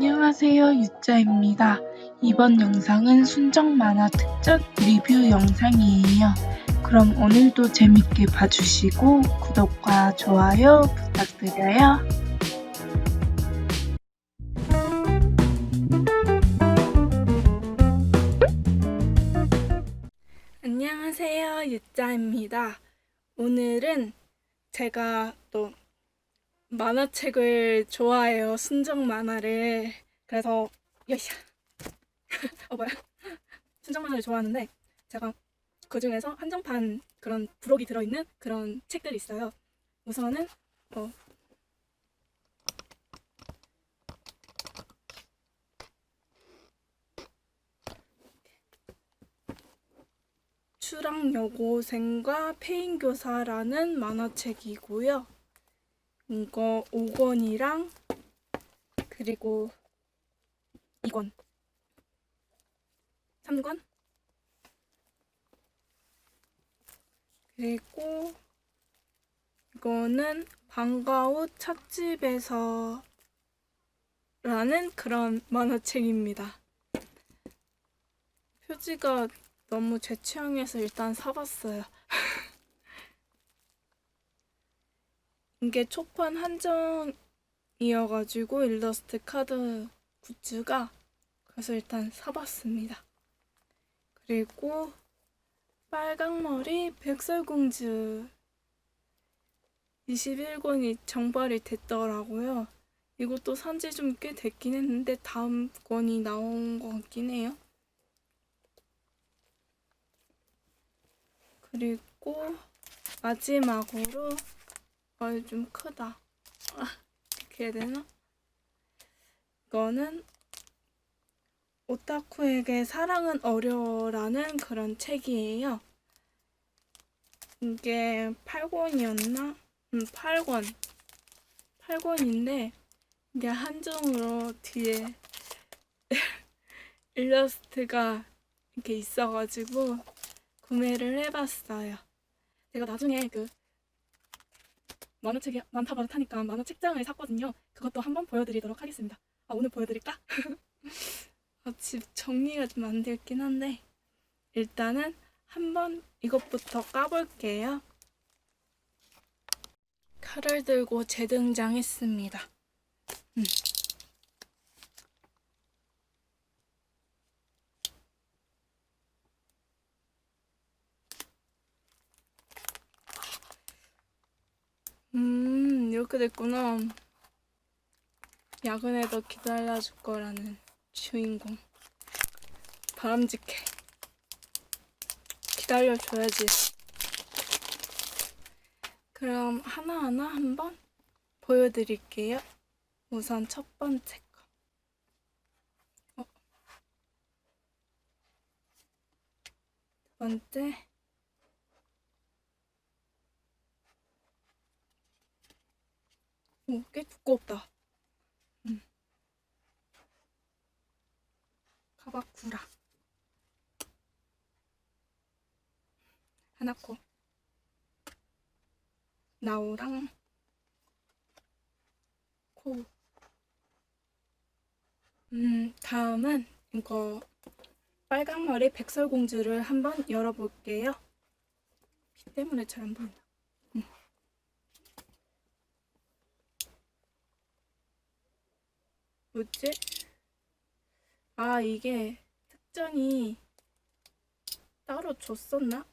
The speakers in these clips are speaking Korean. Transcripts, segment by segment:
안녕하세요 유짜입니다. 이번 영상은 순정 만화 특전 리뷰 영상이에요. 그럼 오늘도 재밌게 봐주시고 구독과 좋아요 부탁드려요. 안녕하세요 유짜입니다. 오늘은 제가 또 만화책을 좋아해요. 순정 만화를. 그래서 여이샤. 어 뭐야? 순정 만화를 좋아하는데 제가 그 중에서 한정판 그런 부록이 들어있는 그런 책들이 있어요. 우선은 어 추락 여고생과 페인 교사라는 만화책이고요. 이거 5권이랑 그리고 2권 3권 그리고 이거는 방과후 찻집에서 라는 그런 만화책입니다. 표지가 너무 제 취향에서 일단 사봤어요. 이게 초판 한정이어가지고 일러스트 카드 굿즈가 그래서 일단 사봤습니다. 그리고 빨강머리 백설공주 21권이 정발이 됐더라고요. 이것도 산지 좀 꽤 됐긴 했는데 다음 권이 나온 것 같긴 해요. 그리고 마지막으로 아, 좀 크다. 아, 이렇게 해야 되나? 이거는 오타쿠에게 사랑은 어려라는 그런 책이에요. 이게 8권이었나? 음, 8권. 8권인데, 이게 한정으로 뒤에 일러스트가 이렇게 있어가지고 구매를 해봤어요. 제가 나중에 그 만화책이 많다 많다니까 만화 책장을 샀거든요. 그것도 한번 보여드리도록 하겠습니다. 아 오늘 보여드릴까? 아, 집 정리가 좀 안 되긴 한데 일단은 한번 이것부터 까볼게요. 칼을 들고 재등장했습니다. 음. 음, 이렇게 됐구나. 야근에도 기다려줄 거라는 주인공. 바람직해. 기다려줘야지. 그럼 하나하나 한번 보여드릴게요. 우선 첫 번째 거. 어. 두 번째. 오, 꽤 두껍다. 음. 가바쿠라. 하나코. 나오랑 코. 음, 다음은 이거 빨강머리 백설공주를 한번 열어볼게요. 비 때문에 잘 안 보인다. 뭐지? 아, 이게 특전이 따로 줬었나?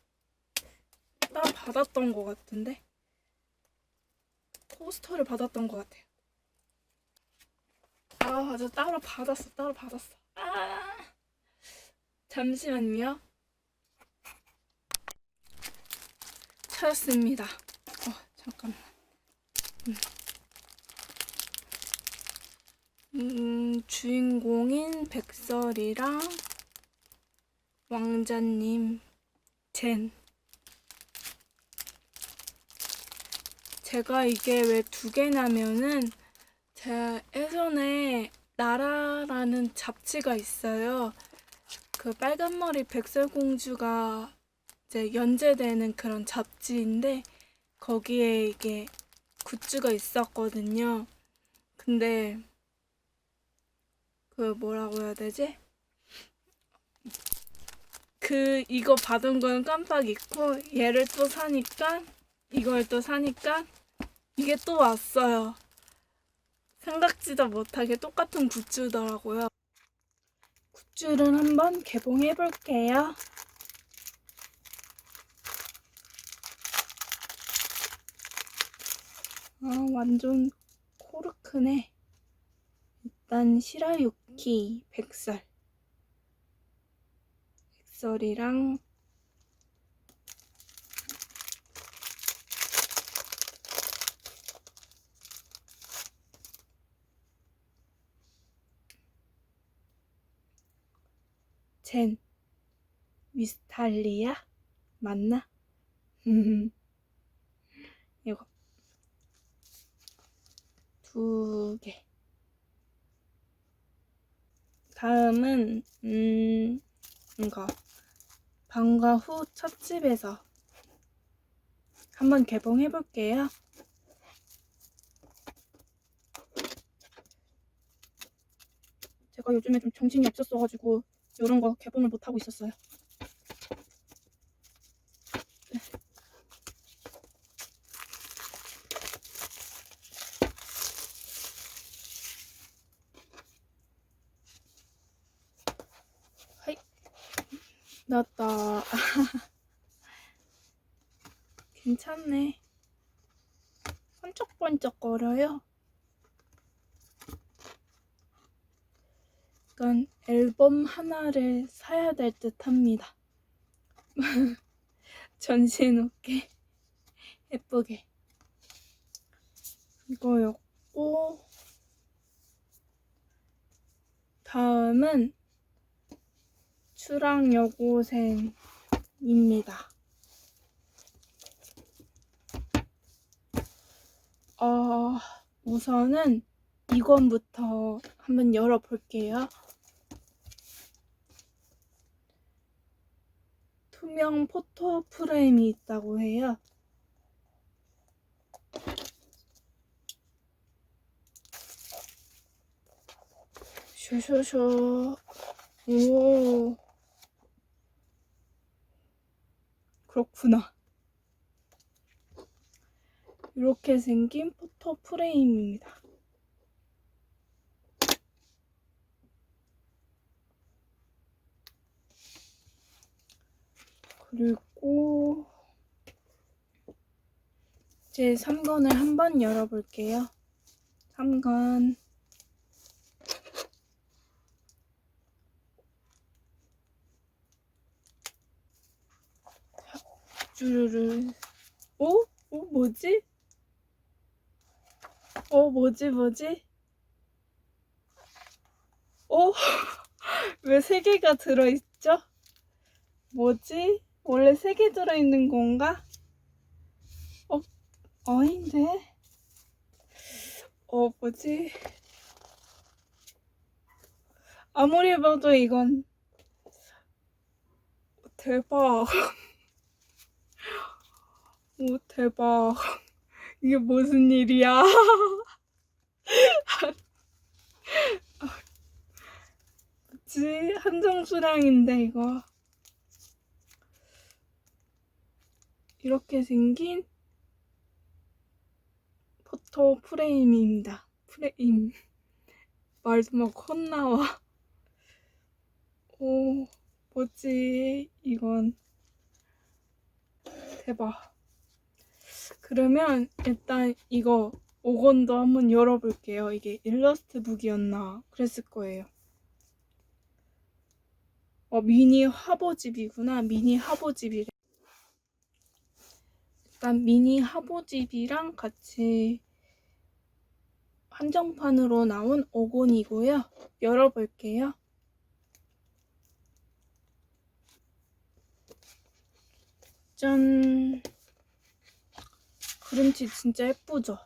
따로 받았던 것 같은데? 포스터를 받았던 것 같아요. 아, 맞아. 따로 받았어. 따로 받았어. 아, 잠시만요. 찾았습니다. 어, 잠깐만. 음. 음, 주인공인 백설이랑 왕자님 젠. 제가 이게 왜 두 개냐면은 제가 예전에 나라라는 잡지가 있어요. 그 빨간머리 백설공주가 이제 연재되는 그런 잡지인데 거기에 이게 굿즈가 있었거든요. 근데 그 뭐라고 해야 되지? 그 이거 받은 건 깜빡 잊고 얘를 또 사니까 이걸 또 사니까 이게 또 왔어요. 생각지도 못하게 똑같은 굿즈더라고요. 굿즈를 한번 개봉해 볼게요. 아, 완전 코르크네. 일단 시라유키 백설. 백설이랑 젠 위스탈리아 맞나? 이거 두 개. 다음은 음 이거 방과 후 첫 집에서 한번 개봉해 볼게요. 제가 요즘에 좀 정신이 없었어가지고 이런 거 개봉을 못 하고 있었어요. 네. 하이 나왔다. 괜찮네. 번쩍번쩍거려요. 약간 앨범 하나를 사야 될 듯 합니다. 전신 없게 예쁘게 이거였고 다음은 추랑 여고생입니다. 어, 우선은 이건부터 한번 열어볼게요. 투명 포토 프레임이 있다고 해요. 쇼쇼쇼. 오. 그렇구나. 이렇게 생긴 포토 프레임입니다. 그리고 제 3권을 한번 열어볼게요. 3권 쭈르르 오? 오 뭐지? 어 뭐지 뭐지? 어? 왜 세 개가 들어있죠? 뭐지? 원래 세 개 들어있는 건가? 어, 아닌데? 어, 뭐지? 아무리 봐도 이건 대박. 오, 대박. 이게 무슨 일이야? 뭐지? 한정 수량인데, 이거. 이렇게 생긴 포토 프레임입니다. 프레임. 말도 막 헛나와. 오, 뭐지? 이건. 대박. 그러면 일단 이거 5권도 한번 열어볼게요. 이게 일러스트 북이었나? 그랬을 거예요. 어, 미니 화보집이구나. 미니 화보집이래. 일단 미니 화보집이랑 같이 한정판으로 나온 5권이고요. 열어볼게요. 짠! 그림체 진짜 예쁘죠?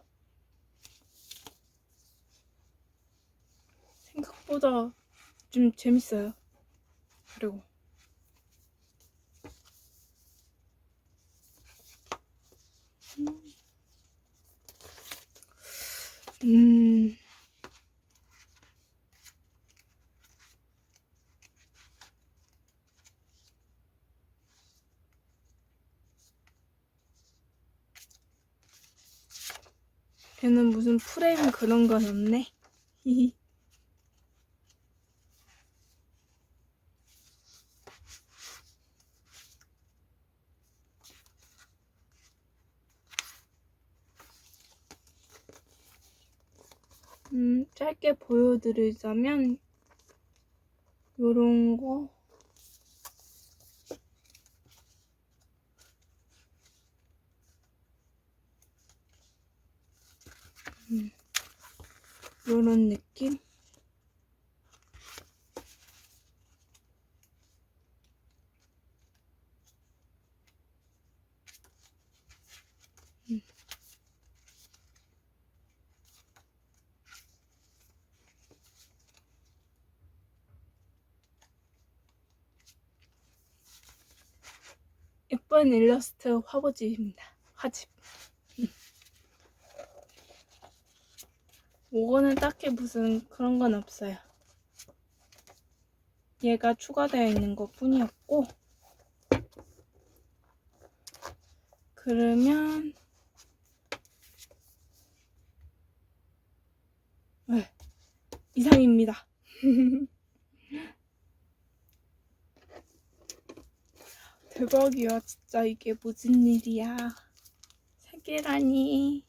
생각보다 좀 재밌어요. 그리고 음. 걔는 무슨 프레임 그런 건 없네. 음, 짧게 보여드리자면 요런 거 요런 느낌? 음. 예쁜 일러스트 화보집입니다. 화집. 요거는 딱히 무슨 그런 건 없어요. 얘가 추가되어 있는 것 뿐이었고, 그러면, 네, 이상입니다. 대박이야, 진짜 이게 무슨 일이야. 세 개라니.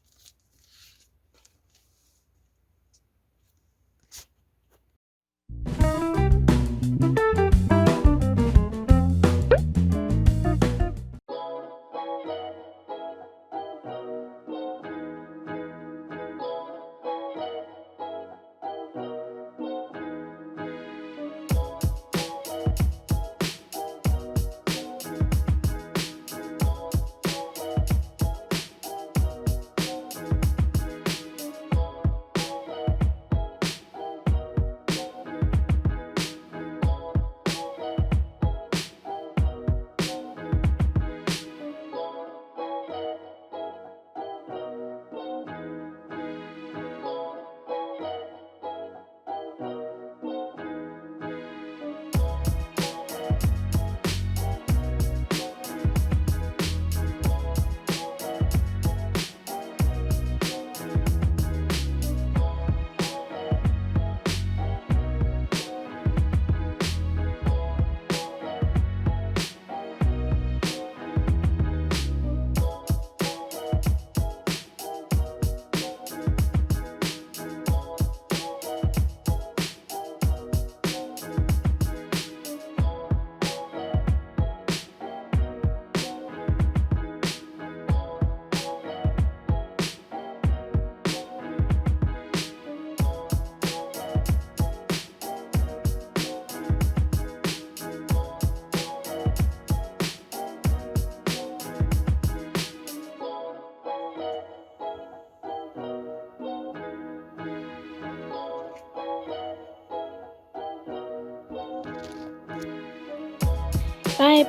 바이